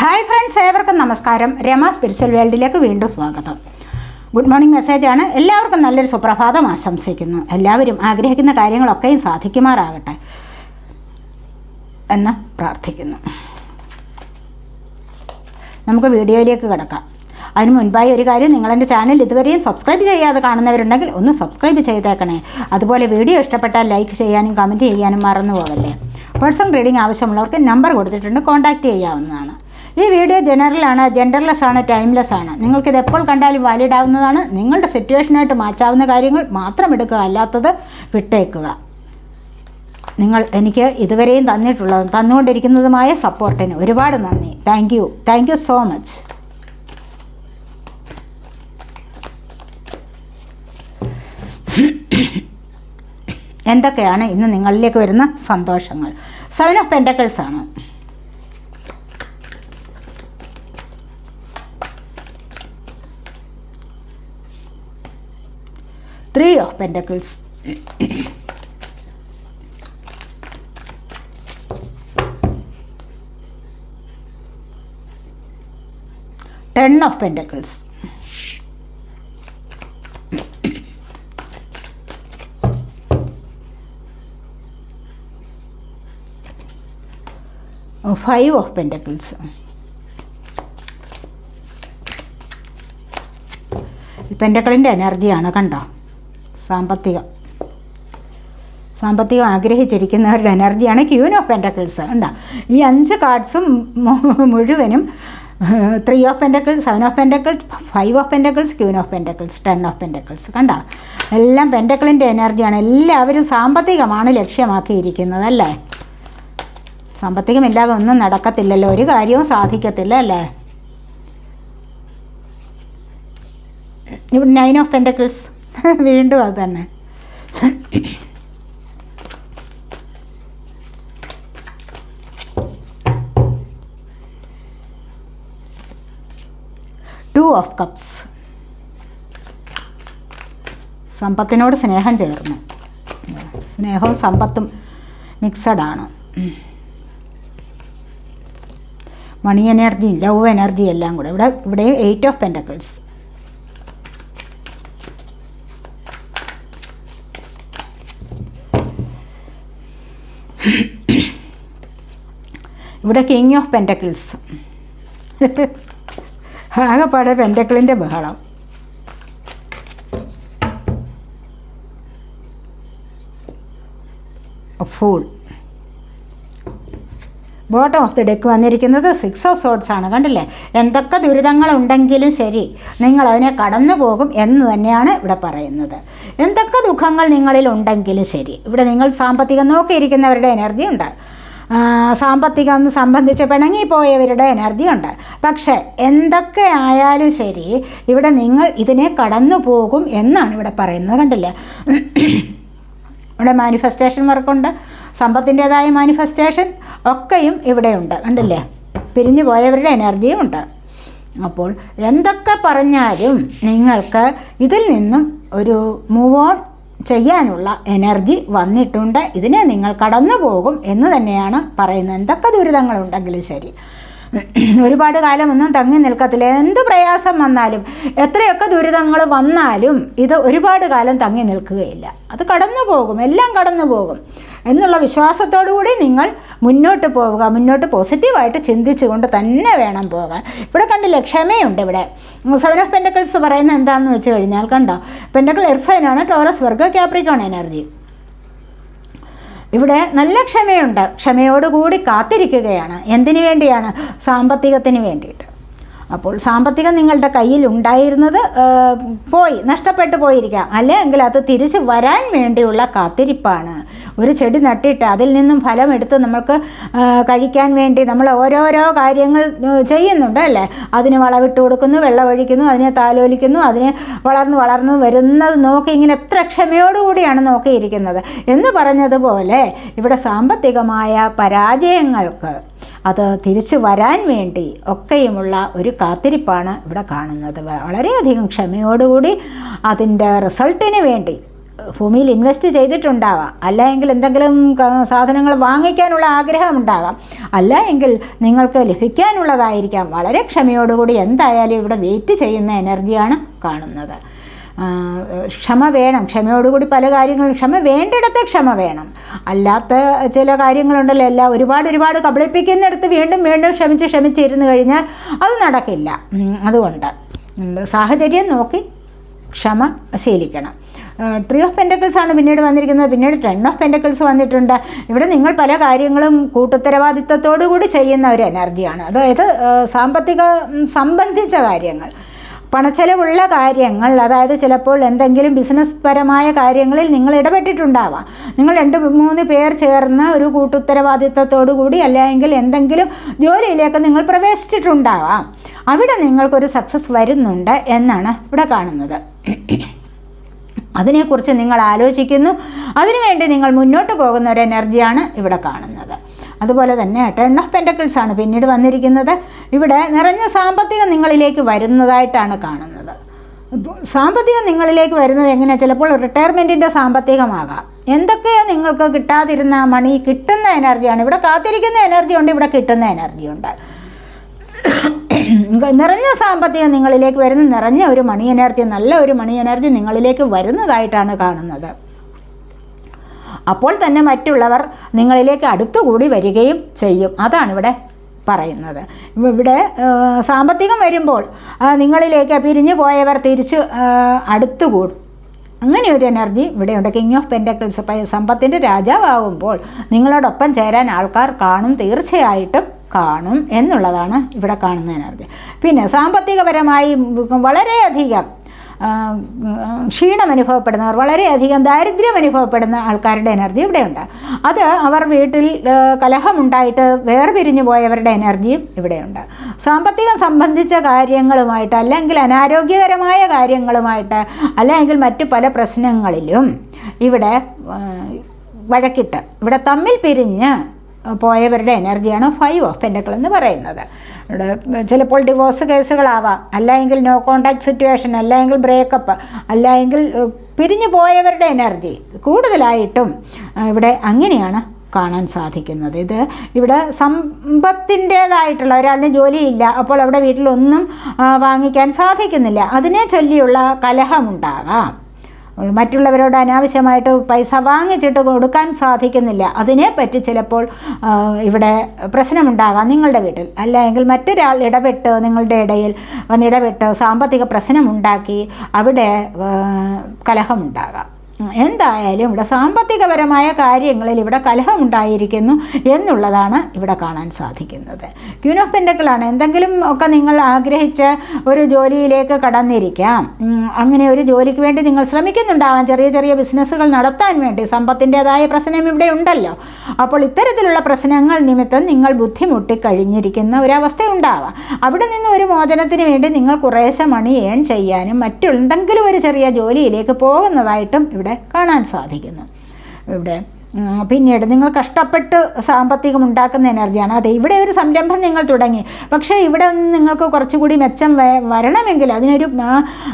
Hi friends ഏവർക്കും നമസ്കാരം. Rama spiritual വേൾഡിലേക്ക് വീണ്ടും സ്വാഗതം. ഗുഡ് മോർണിംഗ് മെസ്സേജാണ് എല്ലാവർക്കും നല്ലൊരു സുപ്രഭാതം ആശംസിക്കുന്നു. എല്ലാവരും ആഗ്രഹിക്കുന്ന കാര്യങ്ങളൊക്കെയും സാധിക്കുമാറാകട്ടെ എന്ന് പ്രാർത്ഥിക്കുന്നു. നമുക്ക് വീഡിയോയിലേക്ക് കിടക്കാം. അതിന് മുൻപായി ഒരു കാര്യം നിങ്ങൾ എന്റെ ചാനൽ ഇതുവരെയും സബ്സ്ക്രൈബ് ചെയ്യാതെ കാണുന്നവരുണ്ടെങ്കിൽ ഒന്ന് സബ്സ്ക്രൈബ് ചെയ്തേക്കണേ. അതുപോലെ വീഡിയോ ഇഷ്ടപ്പെട്ടാൽ ലൈക്ക് ചെയ്യാനും കമന്റ് ചെയ്യാനും മറന്നു പോകല്ലേ. പേഴ്സണൽ റീഡിംഗ് ആവശ്യമുള്ളവർക്ക് നമ്പർ കൊടുത്തിട്ടുണ്ട് കോൺടാക്റ്റ് ചെയ്യാവുന്നതാണ്. ഈ വീഡിയോ ജനറലാണ് ജെൻഡർലെസ് ആണ് ടൈംലെസ് ആണ്. നിങ്ങൾക്കിത് എപ്പോൾ കണ്ടാലും വാലിഡ് ആവുന്നതാണ്. നിങ്ങളുടെ സിറ്റുവേഷനായിട്ട് മാച്ചാവുന്ന കാര്യങ്ങൾ മാത്രം എടുക്കുക അല്ലാത്തത് വിട്ടേക്കുക. നിങ്ങൾ എനിക്ക് ഇതുവരെയും തന്നിട്ടുള്ളതും തന്നുകൊണ്ടിരിക്കുന്നതുമായ സപ്പോർട്ടിന് ഒരുപാട് നന്ദി. Thank you thank you so much എന്തൊക്കെയാണ് ഇന്ന് നിങ്ങളിലേക്ക് വരുന്ന സന്തോഷങ്ങൾ? സെവൻ ഓഫ് പെന്റക്കിൾസ് ആണ്. Three of pentacles ten of pentacles five of pentacles പെന്റക്കിളിന്റെ എനർജിയാണ് കണ്ടോ? സാമ്പത്തികം. സാമ്പത്തികം ആഗ്രഹിച്ചിരിക്കുന്നവരുടെ എനർജിയാണ് ക്യൂൻ ഓഫ് പെന്റക്കിൾസ് കണ്ടോ? ഈ അഞ്ച് കാർഡ്സും മുഴുവനും three of pentacles seven of pentacles five of pentacles queen of pentacles ten of pentacles കണ്ടോ? എല്ലാം പെന്റക്കിളിന്റെ എനർജിയാണ്. എല്ലാവരും സാമ്പത്തികമാണ് ലക്ഷ്യമാക്കിയിരിക്കുന്നത് അല്ലേ? സാമ്പത്തികമില്ലാതെ ഒന്നും നടക്കത്തില്ലല്ലോ. ഒരു കാര്യവും സാധിക്കത്തില്ല അല്ലേ? ഇവിടെ നയൻ ഓഫ് പെന്റക്കിൾസ് വീണ്ടും അത് തന്നെ. ടു ഓഫ് കപ്സ് സമ്പത്തിനോട് സ്നേഹം ചേർന്നു. സ്നേഹവും സമ്പത്തും മിക്സഡ് ആണ്. മണി എനർജി ലവ് എനർജി എല്ലാം കൂടെ. ഇവിടെ ഇവിടെ എയ്റ്റ് ഓഫ് പെന്റക്കിൾസ് ഇവിടെ കിങ് ഓഫ് പെന്റക്കിൾസ് ആകെപ്പാടെ പെന്റക്കിളിന്റെ ബഹളം. Fool bottom of the deck വന്നിരിക്കുന്നത് സിക്സ് ഓഫ് സോഡ്സ് ആണ്. കണ്ടില്ലേ? എന്തൊക്കെ ദുരിതങ്ങളുണ്ടെങ്കിലും ശരി നിങ്ങൾ അതിനെ കടന്നു പോകും എന്ന് തന്നെയാണ് ഇവിടെ പറയുന്നത്. എന്തൊക്കെ ദുഃഖങ്ങൾ നിങ്ങളിൽ ഉണ്ടെങ്കിലും ശരി ഇവിടെ നിങ്ങൾ സാമ്പത്തികം നോക്കിയിരിക്കുന്നവരുടെ എനർജി ഉണ്ട്. സാമ്പത്തികം സംബന്ധിച്ച് പിണങ്ങിപ്പോയവരുടെ എനർജി ഉണ്ട്. പക്ഷേ എന്തൊക്കെ ആയാലും ശരി ഇവിടെ നിങ്ങൾ ഇതിനെ കടന്നു പോകും എന്നാണ് ഇവിടെ പറയുന്നത് കണ്ടില്ലേ? ഇവിടെ മാനിഫെസ്റ്റേഷൻ വർക്കുണ്ട് സമ്പത്തിന്റെതായ മാനിഫെസ്റ്റേഷൻ ഒക്കെയും ഇവിടെയുണ്ട് കണ്ടില്ലേ? പിരിഞ്ഞു പോയവരുടെ എനർജിയും ഉണ്ട്. അപ്പോൾ എന്തൊക്കെ പറഞ്ഞാലും നിങ്ങൾക്ക് ഇതിൽ നിന്നും ഒരു മൂവ് ഓൺ ചെയ്യാനുള്ള എനർജി വന്നിട്ടുണ്ട്. ഇതിനെ നിങ്ങൾ കടന്നു പോകും എന്ന് തന്നെയാണ് പറയുന്നത്. എന്തൊക്കെ ദുരിതങ്ങളുണ്ടെങ്കിലും ശരി. ഒരുപാട് കാലമൊന്നും തങ്ങി നിൽക്കത്തില്ല. എന്ത് പ്രയാസം വന്നാലും എത്രയൊക്കെ ദുരിതങ്ങൾ വന്നാലും ഇത് ഒരുപാട് കാലം തങ്ങി നിൽക്കുകയില്ല. അത് കടന്നു പോകും എല്ലാം കടന്നു പോകും. എന്നുള്ള വിശ്വാസത്തോടുകൂടി നിങ്ങൾ മുന്നോട്ട് പോവുക. മുന്നോട്ട് പോസിറ്റീവായിട്ട് ചിന്തിച്ചുകൊണ്ട് തന്നെ വേണം പോകാൻ. ഇവിടെ കണ്ടില്ലേ ക്ഷമയുണ്ട് ഇവിടെ. സെവൻ ഓഫ് പെന്റക്കിൾസ് പറയുന്നത് എന്താണെന്ന് വെച്ച് കഴിഞ്ഞാൽ കണ്ടോ പെന്റക്കിൾ എർസൈനാണ് ടോറസ് വർഗ ക്യാപ്രിക്കോൺ എനർജി ഇവിടെ നല്ല ക്ഷമയുണ്ട്. ക്ഷമയോടുകൂടി കാത്തിരിക്കുകയാണ്. എന്തിനു വേണ്ടിയാണ്? സാമ്പത്തികത്തിന് വേണ്ടിയിട്ട്. അപ്പോൾ സാമ്പത്തികം നിങ്ങളുടെ കയ്യിൽ ഉണ്ടായിരുന്നത് പോയി നഷ്ടപ്പെട്ടു പോയിരിക്കാം. അല്ലെങ്കിൽ അത് തിരിച്ച് വരാൻ വേണ്ടിയുള്ള കാത്തിരിപ്പാണ്. ഒരു ചെടി നട്ടിട്ട് അതിൽ നിന്നും ഫലമെടുത്ത് നമ്മൾക്ക് കഴിക്കാൻ വേണ്ടി നമ്മൾ ഓരോരോ കാര്യങ്ങൾ ചെയ്യുന്നുണ്ട് അല്ലേ? അതിന് വളവിട്ട് കൊടുക്കുന്നു വെള്ളമൊഴിക്കുന്നു അതിനെ താലോലിക്കുന്നു അതിനെ വളർന്ന് വളർന്ന് വരുന്നത് നോക്കി ഇങ്ങനെ എത്ര ക്ഷമയോടുകൂടിയാണ് നോക്കിയിരിക്കുന്നത്. എന്ന് പറഞ്ഞതുപോലെ ഇവിടെ സാമ്പത്തികമായ പരാജയങ്ങൾക്ക് അത് തിരിച്ചു വരാൻ വേണ്ടി ഒക്കെയുമുള്ള ഒരു കാത്തിരിപ്പാണ് ഇവിടെ കാണുന്നത്. വളരെയധികം ക്ഷമയോടുകൂടി അതിന്റെ റിസൾട്ടിന് വേണ്ടി ഭൂമിയിൽ ഇൻവെസ്റ്റ് ചെയ്തിട്ടുണ്ടാവാം. അല്ല എങ്കിൽ എന്തെങ്കിലും സാധനങ്ങൾ വാങ്ങിക്കാനുള്ള ആഗ്രഹം ഉണ്ടാകാം അല്ല എങ്കിൽ നിങ്ങൾക്ക് ലഭിക്കാനുള്ളതായിരിക്കാം. വളരെ ക്ഷമയോടുകൂടി എന്തായാലും ഇവിടെ വെയിറ്റ് ചെയ്യുന്ന എനർജിയാണ് കാണുന്നത്. ക്ഷമ വേണം. ക്ഷമയോടുകൂടി പല കാര്യങ്ങളും ക്ഷമ വേണ്ടിടത്ത് ക്ഷമ വേണം. അല്ലാത്ത ചില കാര്യങ്ങളുണ്ടല്ലോ. എല്ലാം ഒരുപാട് ഒരുപാട് കബളിപ്പിക്കുന്നിടത്ത് വീണ്ടും വീണ്ടും ക്ഷമിച്ച് ക്ഷമിച്ചിരുന്നു കഴിഞ്ഞാൽ അത് നടക്കില്ല. അതുകൊണ്ട് സാഹചര്യം നോക്കി ക്ഷമ ശീലിക്കണം. ത്രീ ഓഫ് പെന്റക്കിൾസ് ആണ് പിന്നീട് വന്നിരിക്കുന്നത്. പിന്നീട് ടെൻ ഓഫ് പെന്റക്കിൾസ് വന്നിട്ടുണ്ട്. ഇവിടെ നിങ്ങൾ പല കാര്യങ്ങളും കൂട്ടുത്തരവാദിത്വത്തോടു കൂടി ചെയ്യുന്ന ഒരു എനർജിയാണ് അതായത് സാമ്പത്തിക സംബന്ധിച്ച കാര്യങ്ങൾ. പണച്ചെലവുള്ള കാര്യങ്ങൾ അതായത് ചിലപ്പോൾ എന്തെങ്കിലും ബിസിനസ് പരമായ കാര്യങ്ങളിൽ നിങ്ങൾ ഇടപെട്ടിട്ടുണ്ടാവാം. നിങ്ങൾ രണ്ട് മൂന്ന് പേർ ചേർന്ന് ഒരു കൂട്ടുത്തരവാദിത്വത്തോടു കൂടി അല്ലെങ്കിൽ എന്തെങ്കിലും ജോലിയിലേക്ക് നിങ്ങൾ പ്രവേശിച്ചിട്ടുണ്ടാവാം. അവിടെ നിങ്ങൾക്കൊരു സക്സസ് വരുന്നുണ്ട് എന്നാണ് ഇവിടെ കാണുന്നത്. അതിനെക്കുറിച്ച് നിങ്ങൾ ആലോചിക്കുന്നു. അതിനുവേണ്ടി നിങ്ങൾ മുന്നോട്ട് പോകുന്ന ഒരു എനർജിയാണ് ഇവിടെ കാണുന്നത്. അതുപോലെ തന്നെ ടെൺ ഓഫ് പെന്റക്കിൾസ് ആണ് പിന്നീട് വന്നിരിക്കുന്നത്. ഇവിടെ നിറഞ്ഞ സാമ്പത്തികം നിങ്ങളിലേക്ക് വരുന്നതായിട്ടാണ് കാണുന്നത്. സാമ്പത്തികം നിങ്ങളിലേക്ക് വരുന്നത് എങ്ങനെയാണ് ചിലപ്പോൾ റിട്ടയർമെന്റിന്റെ സാമ്പത്തികമാകാം. എന്തൊക്കെയോ നിങ്ങൾക്ക് കിട്ടാതിരുന്ന മണി കിട്ടുന്ന എനർജിയാണ് ഇവിടെ കാത്തിരിക്കുന്ന എനർജി ഉണ്ട് ഇവിടെ കിട്ടുന്ന എനർജി ഉണ്ട്. നിറഞ്ഞ സാമ്പത്തികം നിങ്ങളിലേക്ക് വരുന്ന. നിറഞ്ഞ ഒരു മണി എനർജി നല്ല ഒരു മണി എനർജി നിങ്ങളിലേക്ക് വരുന്നതായിട്ടാണ് കാണുന്നത്. അപ്പോൾ തന്നെ മറ്റുള്ളവർ നിങ്ങളിലേക്ക് അടുത്തുകൂടി വരികയും ചെയ്യും. അതാണ് ഇവിടെ പറയുന്നത്. ഇവിടെ സാമ്പത്തികം വരുമ്പോൾ നിങ്ങളിലേക്ക് പിരിഞ്ഞു പോയവർ തിരിച്ച് അടുത്തുകൂടും. അങ്ങനെ ഒരു എനർജി ഇവിടെയുണ്ട് കിങ് ഓഫ് പെന്റക്കിൾസ് സമ്പത്തിന്റെ രാജാവാകുമ്പോൾ നിങ്ങളോടൊപ്പം ചേരാൻ ആൾക്കാർ കാണും. തീർച്ചയായിട്ടും കാണും എന്നുള്ളതാണ് ഇവിടെ കാണുന്നതിനർത്ഥം പിന്നെ സാമ്പത്തികപരമായി വളരെയധികം ക്ഷീണം അനുഭവപ്പെടുന്നവർ വളരെയധികം ദാരിദ്ര്യം അനുഭവപ്പെടുന്ന ആൾക്കാരുടെ എനർജി ഇവിടെയുണ്ട്. അത് അവർ വീട്ടിൽ കലഹമുണ്ടായിട്ട് വേർപിരിഞ്ഞു പോയവരുടെ എനർജിയും ഇവിടെയുണ്ട്. സാമ്പത്തികം സംബന്ധിച്ച കാര്യങ്ങളുമായിട്ട് അല്ലെങ്കിൽ അനാരോഗ്യകരമായ കാര്യങ്ങളുമായിട്ട് അല്ലെങ്കിൽ മറ്റു പല പ്രശ്നങ്ങളിലും ഇവിടെ വഴക്കിട്ട് ഇവിടെ തമ്മിൽ പിരിഞ്ഞ് പോയവരുടെ എനർജിയാണ് ഫൈവ് ഓഫ് പെൻഡക്കിൾ എന്ന് പറയുന്നത്. ചിലപ്പോൾ ഡിവോഴ്സ് കേസുകളാവാം. അല്ലെങ്കിൽ നോ കോണ്ടാക്ട് സിറ്റുവേഷൻ അല്ലെങ്കിൽ ബ്രേക്കപ്പ് അല്ലെങ്കിൽ പിരിഞ്ഞു പോയവരുടെ എനർജി കൂടുതലായിട്ടും ഇവിടെ അങ്ങനെയാണ് കാണാൻ സാധിക്കുന്നത്. ഇത് ഇവിടെ സമ്പത്തിന്റേതായിട്ടുള്ള ഒരാളിന് ജോലിയില്ല അപ്പോൾ അവിടെ വീട്ടിലൊന്നും വാങ്ങിക്കാൻ സാധിക്കുന്നില്ല. അതിനെ ചൊല്ലിയുള്ള കലഹമുണ്ടാകാം. മറ്റുള്ളവരോട് അനാവശ്യമായിട്ട് പൈസ വാങ്ങിച്ചിട്ട് കൊടുക്കാൻ സാധിക്കുന്നില്ല. അതിനെ പറ്റി ചിലപ്പോൾ ഇവിടെ പ്രശ്നമുണ്ടാകാം നിങ്ങളുടെ വീട്ടിൽ. അല്ലെങ്കിൽ മറ്റൊരാൾ ഇടപെട്ട് നിങ്ങളുടെ ഇടയിൽ വന്ന് ഇടപെട്ട് സാമ്പത്തിക പ്രശ്നമുണ്ടാക്കി അവിടെ കലഹമുണ്ടാകാം. എന്തായാലും ഇവിടെ സാമ്പത്തികപരമായ കാര്യങ്ങളിൽ ഇവിടെ കലഹമുണ്ടായിരിക്കുന്നു എന്നുള്ളതാണ് ഇവിടെ കാണാൻ സാധിക്കുന്നത്. ക്യൂൻ ഓഫ് പെൻഡക്കിളാണ് എന്തെങ്കിലും ഒക്കെ നിങ്ങൾ ആഗ്രഹിച്ച ഒരു ജോലിയിലേക്ക് കടന്നിരിക്കാം. അങ്ങനെ ഒരു ജോലിക്ക് വേണ്ടി നിങ്ങൾ ശ്രമിക്കുന്നുണ്ടാവാം. ചെറിയ ചെറിയ ബിസിനസ്സുകൾ നടത്താൻ വേണ്ടി സമ്പത്തിന്റെതായ പ്രശ്നം ഇവിടെ ഉണ്ടല്ലോ. അപ്പോൾ ഇത്തരത്തിലുള്ള പ്രശ്നങ്ങൾ നിമിത്തം നിങ്ങൾ ബുദ്ധിമുട്ടി കഴിഞ്ഞിരിക്കുന്ന ഒരവസ്ഥ ഉണ്ടാവാം. അവിടെ നിന്ന് ഒരു മോചനത്തിന് വേണ്ടി നിങ്ങൾ കുറേശ്ശെ മണി ഏൺ ചെയ്യാനും മറ്റുള്ള എന്തെങ്കിലും ഒരു ചെറിയ ജോലിയിലേക്ക് പോകുന്നതായിട്ടും ഇവിടെ കാണാൻ സാധിക്കുന്നു. ഇവിടെ പിന്നീട് നിങ്ങൾ കഷ്ടപ്പെട്ട് സാമ്പത്തികം ഉണ്ടാക്കുന്ന എനർജിയാണ്. അതെ ഇവിടെ ഒരു സംരംഭം നിങ്ങൾ തുടങ്ങി. പക്ഷേ ഇവിടെ നിങ്ങൾക്ക് കുറച്ചുകൂടി മെച്ചം വരണമെങ്കിൽ അതിനൊരു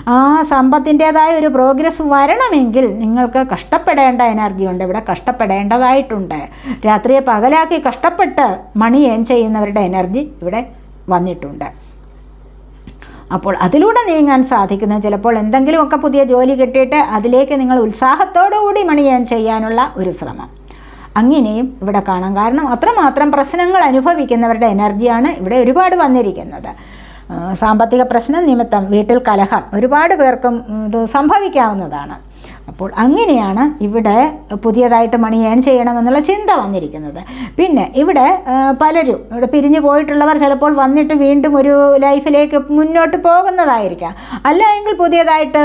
ആ- സമ്പത്തിന്റേതായ ഒരു പ്രോഗ്രസ് വരണമെങ്കിൽ നിങ്ങൾക്ക് കഷ്ടപ്പെടേണ്ട എനർജി ഉണ്ട് ഇവിടെ കഷ്ടപ്പെടേണ്ടതായിട്ടുണ്ട്. രാത്രിയെ പകലാക്കി കഷ്ടപ്പെട്ട് മണി ഏൺ ചെയ്യുന്നവരുടെ എനർജി ഇവിടെ വന്നിട്ടുണ്ട്. അപ്പോൾ അതിലൂടെ നീങ്ങാൻ സാധിക്കുന്ന. ചിലപ്പോൾ എന്തെങ്കിലുമൊക്കെ പുതിയ ജോലി കിട്ടിയിട്ട് അതിലേക്ക് നിങ്ങൾ ഉത്സാഹത്തോടുകൂടി മണി ഏൺ ചെയ്യാനുള്ള ഒരു ശ്രമം. അങ്ങനെയും ഇവിടെ കാണാം. കാരണം അത്രമാത്രം പ്രശ്നങ്ങൾ അനുഭവിക്കുന്നവരുടെ എനർജിയാണ് ഇവിടെ ഒരുപാട് വന്നിരിക്കുന്നത്. സാമ്പത്തിക പ്രശ്നം നിമിത്തം വീട്ടിൽ കലഹം ഒരുപാട് പേർക്കും ഇത് സംഭവിക്കാവുന്നതാണ്. അപ്പോൾ അങ്ങനെയാണ് ഇവിടെ പുതിയതായിട്ട് മണി ഏൺ ചെയ്യണമെന്നുള്ള ചിന്ത വന്നിരിക്കുന്നത്. പിന്നെ ഇവിടെ പലരും ഇവിടെ പിരിഞ്ഞു പോയിട്ടുള്ളവർ ചിലപ്പോൾ വന്നിട്ട് വീണ്ടും ഒരു ലൈഫിലേക്ക് മുന്നോട്ട് പോകുന്നതായിരിക്കാം. അല്ല എങ്കിൽ പുതിയതായിട്ട്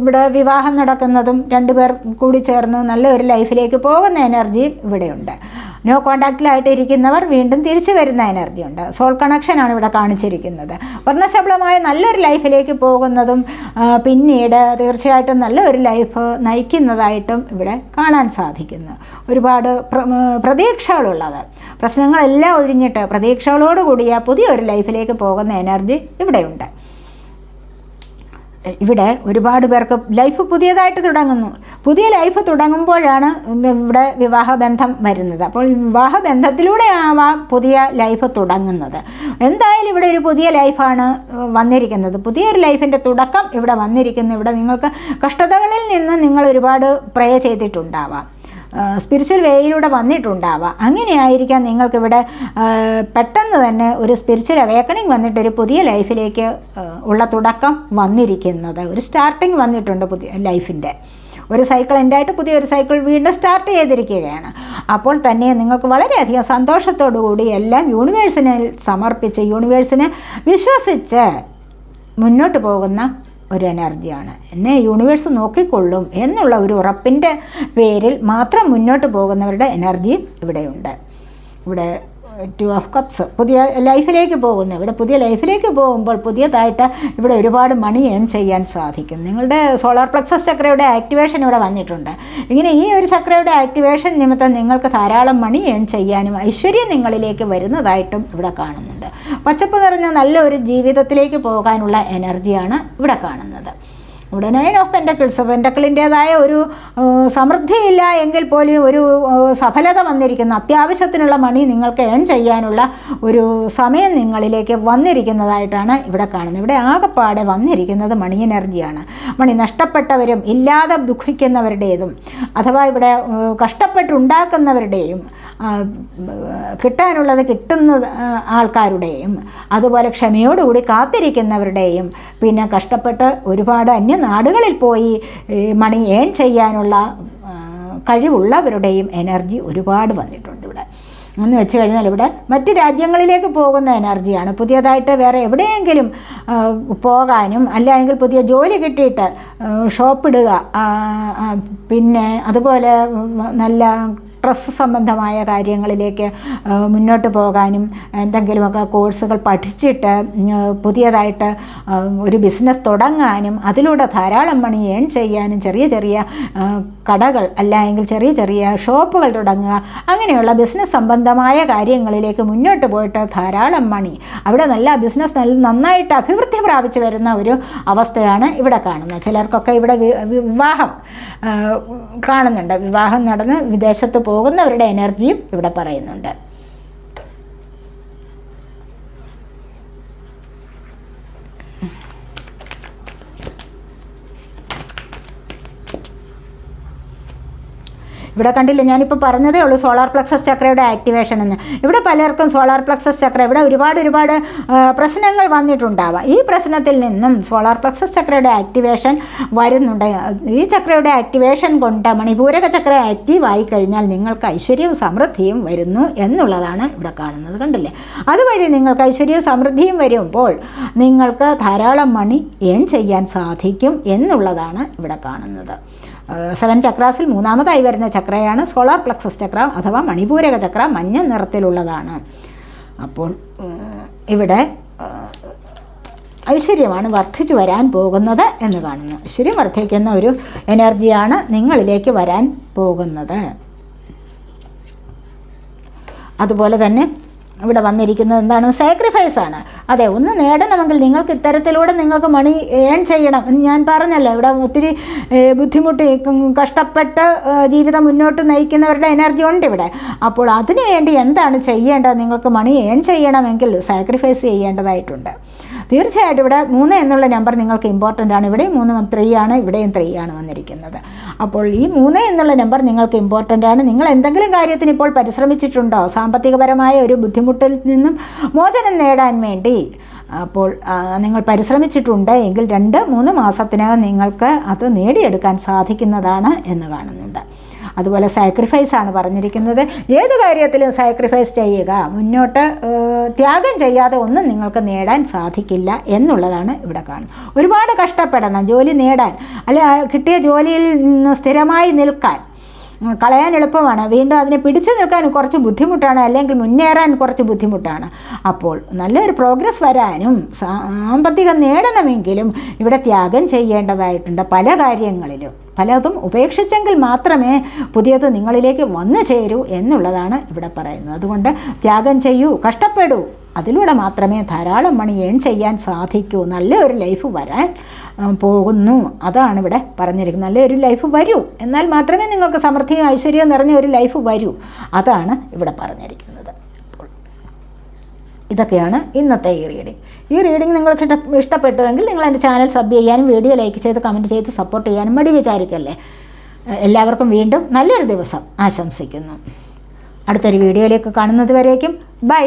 ഇവിടെ വിവാഹം നടക്കുന്നതും രണ്ടുപേർ കൂടി ചേർന്ന് നല്ല ഒരു ലൈഫിലേക്ക് പോകുന്ന എനർജിയും ഇവിടെയുണ്ട്. നോ കോണ്ടാക്റ്റിലായിട്ട് ഇരിക്കുന്നവർ വീണ്ടും തിരിച്ചു വരുന്ന എനർജി ഉണ്ട്. സോൾ കണക്ഷനാണ് ഇവിടെ കാണിച്ചിരിക്കുന്നത്. വർണശബളമായ നല്ലൊരു ലൈഫിലേക്ക് പോകുന്നതും പിന്നീട് തീർച്ചയായിട്ടും നല്ലൊരു ലൈഫ് നയിക്കുന്നതായിട്ടും ഇവിടെ കാണാൻ സാധിക്കുന്നു. ഒരുപാട് പ്ര പ്രതീക്ഷകളുള്ളത്. പ്രശ്നങ്ങളെല്ലാം ഒഴിഞ്ഞിട്ട് പ്രതീക്ഷകളോടുകൂടിയ പുതിയൊരു ലൈഫിലേക്ക് പോകുന്ന എനർജി ഇവിടെയുണ്ട്. ഇവിടെ ഒരുപാട് പേർക്ക് ലൈഫ് പുതിയതായിട്ട് തുടങ്ങുന്നു. പുതിയ ലൈഫ് തുടങ്ങുമ്പോഴാണ് ഇവിടെ വിവാഹബന്ധം വരുന്നത്. അപ്പോൾ വിവാഹ ബന്ധത്തിലൂടെ ആവാം പുതിയ ലൈഫ് തുടങ്ങുന്നത്. എന്തായാലും ഇവിടെ ഒരു പുതിയ ലൈഫാണ് വന്നിരിക്കുന്നത്. പുതിയൊരു ലൈഫിന്റെ തുടക്കം ഇവിടെ വന്നിരിക്കുന്നു. ഇവിടെ നിങ്ങൾക്ക് കഷ്ടതകളിൽ നിന്ന് നിങ്ങൾ ഒരുപാട് പ്രേ ചെയ്തിട്ടുണ്ടാവാം. സ്പിരിച്വൽ വേയിലൂടെ വന്നിട്ടുണ്ടാവാം. അങ്ങനെയായിരിക്കാം നിങ്ങൾക്കിവിടെ പെട്ടെന്ന് തന്നെ ഒരു സ്പിരിച്വൽ അവേക്കണിങ് വന്നിട്ട് ഒരു പുതിയ ലൈഫിലേക്ക് ഉള്ള തുടക്കം വന്നിരിക്കുന്നത്. ഒരു സ്റ്റാർട്ടിങ് വന്നിട്ടുണ്ട് പുതിയ ലൈഫിന്റെ. ഒരു സൈക്കിൾ എന്റായിട്ട് പുതിയൊരു സൈക്കിൾ വീണ്ടും സ്റ്റാർട്ട് ചെയ്തിരിക്കുകയാണ്. അപ്പോൾ തന്നെ നിങ്ങൾക്ക് വളരെയധികം സന്തോഷത്തോടു കൂടി എല്ലാം യൂണിവേഴ്സിനെ സമർപ്പിച്ച് യൂണിവേഴ്സിനെ വിശ്വസിച്ച് മുന്നോട്ട് പോകുന്ന ഒരു എനർജിയാണ്. എന്നെ യൂണിവേഴ്സ് നോക്കിക്കൊള്ളും എന്നുള്ള ഒരു ഉറപ്പിന്റെ പേരിൽ മാത്രം മുന്നോട്ട് പോകുന്നവരുടെ എനർജിയും ഇവിടെയുണ്ട്. ഇവിടെ ടു ഓഫ് കപ്സ് പുതിയ ലൈഫിലേക്ക് പോകുന്നു. ഇവിടെ പുതിയ ലൈഫിലേക്ക് പോകുമ്പോൾ പുതിയതായിട്ട് ഇവിടെ ഒരുപാട് മണി ഏൺ ചെയ്യാൻ സാധിക്കും. നിങ്ങളുടെ സോളാർ പ്ലക്സസ് ചക്രയുടെ ആക്ടിവേഷൻ ഇവിടെ വന്നിട്ടുണ്ട്. ഇങ്ങനെ ഈ ഒരു ചക്രയുടെ ആക്ടിവേഷൻ നിമിത്തം നിങ്ങൾക്ക് ധാരാളം മണി ഏൺ ചെയ്യാനും ഐശ്വര്യം നിങ്ങളിലേക്ക് വരുന്നതായിട്ടും ഇവിടെ കാണുന്നുണ്ട്. പച്ചപ്പ് നിറഞ്ഞ നല്ലൊരു ജീവിതത്തിലേക്ക് പോകാനുള്ള എനർജിയാണ് ഇവിടെ കാണുന്നത്. ഇവിടെ നയൻ ഓഫ് പെന്റക്കിൾസ് പെന്റക്കിളിന്റേതായ ഒരു സമൃദ്ധിയില്ല എങ്കിൽ പോലും ഒരു സഫലത വന്നിരിക്കുന്ന അത്യാവശ്യത്തിനുള്ള മണി നിങ്ങൾക്ക് ഏൺ ചെയ്യാനുള്ള ഒരു സമയം നിങ്ങളിലേക്ക് വന്നിരിക്കുന്നതായിട്ടാണ് ഇവിടെ കാണുന്നത്. ഇവിടെ ആകെപ്പാടെ വന്നിരിക്കുന്നത് മണി എനർജിയാണ് മണി നഷ്ടപ്പെട്ടവരും ഇല്ലാതെ ദുഃഖിക്കുന്നവരുടേതും അഥവാ ഇവിടെ കഷ്ടപ്പെട്ടുണ്ടാക്കുന്നവരുടെയും കിട്ടാനുള്ളത് കിട്ടുന്ന ആൾക്കാരുടെയും അതുപോലെ ക്ഷമയോടുകൂടി കാത്തിരിക്കുന്നവരുടെയും പിന്നെ കഷ്ടപ്പെട്ട് ഒരുപാട് അന്യനാടുകളിൽ പോയി മണി ഏൺ ചെയ്യാനുള്ള കഴിവുള്ളവരുടെയും എനർജി ഒരുപാട് വന്നിട്ടുണ്ട് ഇവിടെ. എന്ന് വെച്ച് കഴിഞ്ഞാൽ ഇവിടെ മറ്റ് രാജ്യങ്ങളിലേക്ക് പോകുന്ന എനർജിയാണ് പുതിയതായിട്ട് വേറെ എവിടെയെങ്കിലും പോകാനും അല്ലെങ്കിൽ പുതിയ ജോലി കിട്ടിയിട്ട് ഷോപ്പിടുക പിന്നെ അതുപോലെ നല്ല ഡ്രസ്സ് സംബന്ധമായ കാര്യങ്ങളിലേക്ക് മുന്നോട്ട് പോകാനും എന്തെങ്കിലുമൊക്കെ കോഴ്സുകൾ പഠിച്ചിട്ട് പുതിയതായിട്ട് ഒരു ബിസിനസ് തുടങ്ങാനും അതിലൂടെ ധാരാളം മണി ഏൺ ചെയ്യാനും ചെറിയ ചെറിയ കടകൾ അല്ലെങ്കിൽ ചെറിയ ചെറിയ ഷോപ്പുകൾ തുടങ്ങുക അങ്ങനെയുള്ള ബിസിനസ് സംബന്ധമായ കാര്യങ്ങളിലേക്ക് മുന്നോട്ട് പോയിട്ട് ധാരാളം മണി അവിടെ നല്ല ബിസിനസ് നല്ല നന്നായിട്ട് അഭിവൃദ്ധി പ്രാപിച്ചു വരുന്ന ഒരു അവസ്ഥയാണ് ഇവിടെ കാണുന്നത്. ചിലർക്കൊക്കെ ഇവിടെ വിവാഹം കാണുന്നുണ്ട്. വിവാഹം നടന്ന് വിദേശത്ത് പോകുന്നവരുടെ എനർജിയും ഇവിടെ പറയുന്നുണ്ട്. ഇവിടെ കണ്ടില്ല ഞാനിപ്പോൾ പറഞ്ഞതേ ഉള്ളൂ സോളാർ പ്ലക്സസ് ചക്രയുടെ ആക്ടിവേഷൻ എന്ന്. ഇവിടെ പലർക്കും സോളാർ പ്ലക്സസ് ചക്ര ഇവിടെ ഒരുപാട് ഒരുപാട് പ്രശ്നങ്ങൾ വന്നിട്ടുണ്ടാവാം. ഈ പ്രശ്നത്തിൽ നിന്നും സോളാർ പ്ലക്സസ് ചക്രയുടെ ആക്ടിവേഷൻ വരുന്നുണ്ട്. ഈ ചക്രയുടെ ആക്ടിവേഷൻ കൊണ്ട് മണിപൂരക ചക്ര ആക്റ്റീവ് ആയി കഴിഞ്ഞാൽ നിങ്ങൾക്ക് ഐശ്വര്യവും സമൃദ്ധിയും വരുന്നു എന്നുള്ളതാണ് ഇവിടെ കാണുന്നത് കണ്ടില്ലേ. അതുവഴി നിങ്ങൾക്ക് ഐശ്വര്യവും സമൃദ്ധിയും വരുമ്പോൾ നിങ്ങൾക്ക് ധാരാളം മണി ഏൺ ചെയ്യാൻ സാധിക്കും എന്നുള്ളതാണ് ഇവിടെ കാണുന്നത്. സെവൻ ചക്രാസിൽ മൂന്നാമതായി വരുന്ന ചക്രയാണ് സോളാർ പ്ലക്സസ് ചക്ര അഥവാ മണിപൂരക ചക്ര മഞ്ഞ നിറത്തിലുള്ളതാണ്. അപ്പോൾ ഇവിടെ ഐശ്വര്യമാണ് വർദ്ധിച്ചു വരാൻ പോകുന്നത് എന്ന് കാണുന്നു. ഐശ്വര്യം വർദ്ധിക്കുന്ന ഒരു എനർജിയാണ് നിങ്ങളിലേക്ക് വരാൻ പോകുന്നത്. അതുപോലെ തന്നെ ഇവിടെ വന്നിരിക്കുന്നത് എന്താണ്? സാക്രിഫൈസ് ആണ്. അതെ ഒന്ന് നേടണമെങ്കിൽ നിങ്ങൾക്ക് ഇത്തരത്തിലൂടെ നിങ്ങൾക്ക് മണി ഏൺ ചെയ്യണം. ഞാൻ പറഞ്ഞല്ലോ ഇവിടെ ഒത്തിരി ബുദ്ധിമുട്ട് കഷ്ടപ്പെട്ട് ജീവിതം മുന്നോട്ട് നയിക്കുന്നവരുടെ എനർജി ഉണ്ട് ഇവിടെ. അപ്പോൾ അതിനുവേണ്ടി എന്താണ് ചെയ്യേണ്ടത്? നിങ്ങൾക്ക് മണി ഏൺ ചെയ്യണമെങ്കിൽ സാക്രിഫൈസ് ചെയ്യേണ്ടതായിട്ടുണ്ട്. തീർച്ചയായിട്ടും ഇവിടെ മൂന്ന് എന്നുള്ള നമ്പർ നിങ്ങൾക്ക് ഇമ്പോർട്ടന്റ് ആണ്. ഇവിടെയും മൂന്ന് ത്രീ ആണ് ഇവിടെയും ത്രീ ആണ് വന്നിരിക്കുന്നത്. അപ്പോൾ ഈ മൂന്ന് എന്നുള്ള നമ്പർ നിങ്ങൾക്ക് ഇമ്പോർട്ടന്റ് ആണ്. നിങ്ങൾ എന്തെങ്കിലും കാര്യത്തിന് ഇപ്പോൾ പരിശ്രമിച്ചിട്ടുണ്ടോ? സാമ്പത്തികപരമായ ഒരു ബുദ്ധിമുട്ടിൽ നിന്നും മോചനം നേടാൻ വേണ്ടി. അപ്പോൾ നിങ്ങൾ പരിശ്രമിച്ചിട്ടുണ്ട് എങ്കിൽ രണ്ട് മൂന്ന് മാസത്തിനകം നിങ്ങൾക്ക് അത് നേടിയെടുക്കാൻ സാധിക്കുന്നതാണ് എന്ന് കാണുന്നുണ്ട്. അതുപോലെ സാക്രിഫൈസ് ആണ് പറഞ്ഞിരിക്കുന്നത്. ഏത് കാര്യത്തിലും സാക്രിഫൈസ് ചെയ്യുക മുന്നോട്ട് ത്യാഗം ചെയ്യാതെ ഒന്നും നിങ്ങൾക്ക് നേടാൻ സാധിക്കില്ല എന്നുള്ളതാണ് ഇവിടെ കാണുന്നത്. ഒരുപാട് കഷ്ടപ്പെടണം ജോലി നേടാൻ. അല്ലെ കിട്ടിയ ജോലിയിൽ നിന്ന് സ്ഥിരമായി നിൽക്കാൻ. കളയാൻ എളുപ്പമാണ്. വീണ്ടും അതിനെ പിടിച്ചു നിൽക്കാൻ കുറച്ച് ബുദ്ധിമുട്ടാണ്. അല്ലെങ്കിൽ മുന്നേറാൻ കുറച്ച് ബുദ്ധിമുട്ടാണ്. അപ്പോൾ നല്ലൊരു പ്രോഗ്രസ് വരാനും സാമ്പത്തികം നേടണമെങ്കിലും ഇവിടെ ത്യാഗം ചെയ്യേണ്ടതായിട്ടുണ്ട് പല കാര്യങ്ങളിലും. പലതും ഉപേക്ഷിച്ചെങ്കിൽ മാത്രമേ പുതിയത് നിങ്ങളിലേക്ക് വന്നു ചേരൂ എന്നുള്ളതാണ് ഇവിടെ പറയുന്നത്. അതുകൊണ്ട് ത്യാഗം ചെയ്യൂ കഷ്ടപ്പെടൂ. അതിലൂടെ മാത്രമേ ധാരാളം മണി ഏൺ ചെയ്യാൻ സാധിക്കൂ. നല്ലൊരു ലൈഫ് വരാൻ പോകുന്നു. അതാണ് ഇവിടെ പറഞ്ഞിരിക്കുന്നത്. നല്ലൊരു ലൈഫ് വരൂ. എന്നാൽ മാത്രമേ നിങ്ങൾക്ക് സമൃദ്ധിയും ഐശ്വര്യവും നിറഞ്ഞ ഒരു ലൈഫ് വരൂ. അതാണ് ഇവിടെ പറഞ്ഞിരിക്കുന്നത്. ഇതൊക്കെയാണ് ഇന്നത്തെ ഈ റീഡിംഗ് ഈ റീഡിംഗ് നിങ്ങൾക്ക് ഇഷ്ട ഇഷ്ടപ്പെട്ടുവെങ്കിൽ നിങ്ങൾ എന്റെ ചാനൽ സബ് ചെയ്യാനും വീഡിയോ ലൈക്ക് ചെയ്ത് കമന്റ് ചെയ്ത് സപ്പോർട്ട് ചെയ്യാനും മടി വിചാരിക്കല്ലേ? എല്ലാവർക്കും വീണ്ടും നല്ലൊരു ദിവസം ആശംസിക്കുന്നു. അടുത്തൊരു വീഡിയോയിലേക്ക് കാണുന്നത് വരേക്കും. ബൈ